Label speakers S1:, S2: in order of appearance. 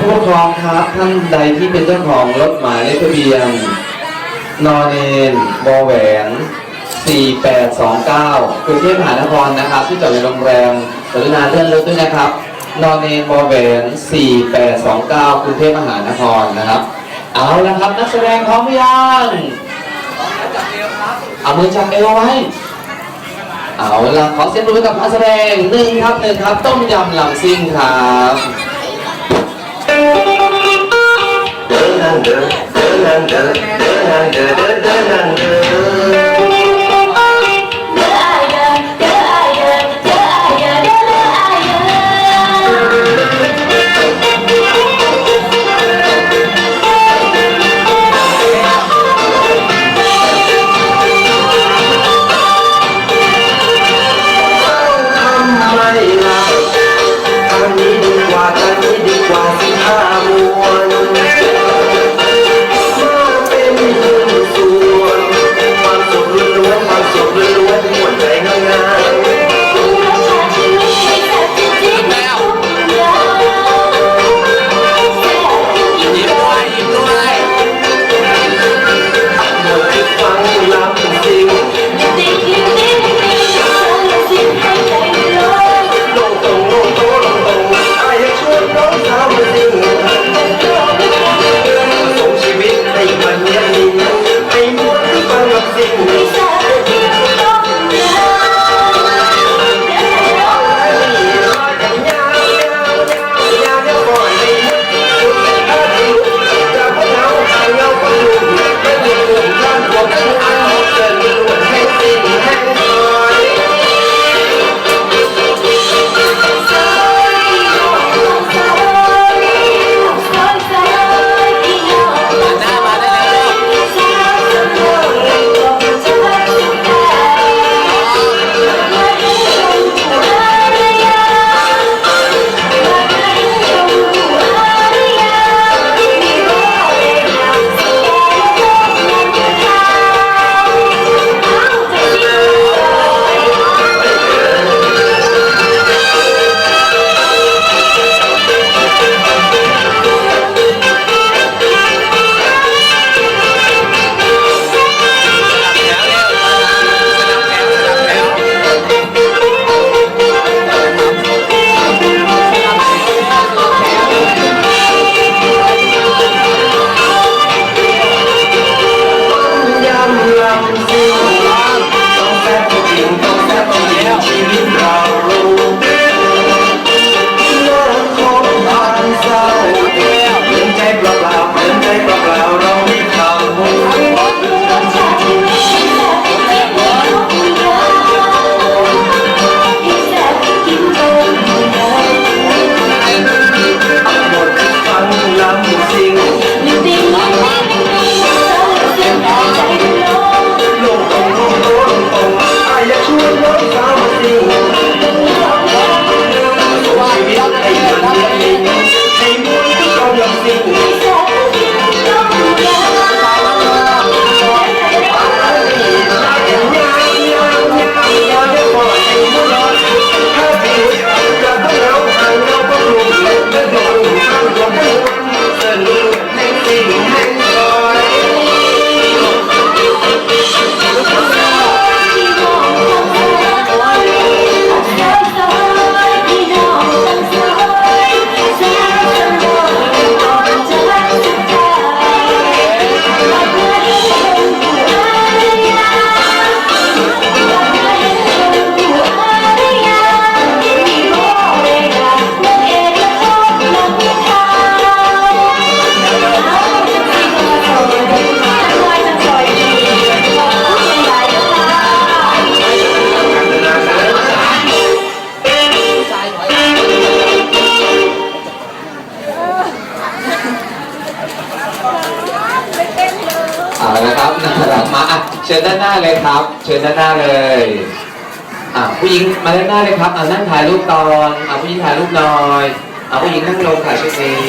S1: ผู้ปกครองครับท่านใดที่เป็นเจ้าของรถหมายเลขทะเบียนนอนเนนวอแหวน 4829กรุงเทพมหานครนะครับ ที่จอดในโรงแรมกรุณาเลื่อนรถด้วยนะครับ นอนเนนวอแหวน 4829กรุงเทพมหานครนะครับ เอาละครับนักแสดงพร้อมยัง
S2: เอา
S1: มือจับเอวไว้ เอาละขอเสียงปรบมือกับนักแสดงหนึ่งครับหนึ่งครับ ต้มยำลำซิ่งครับ 得得难得得难得得得难得 เชิญด้านหน้าเลยครับ เชิญด้านหน้าเลยอะผู้หญิงมาด้านหน้าเลยครับอะนั่งถ่ายรูปตอนอะผู้หญิงถ่ายรูปหน่อยอะผู้หญิงนั่งลงค่ะชุดนี้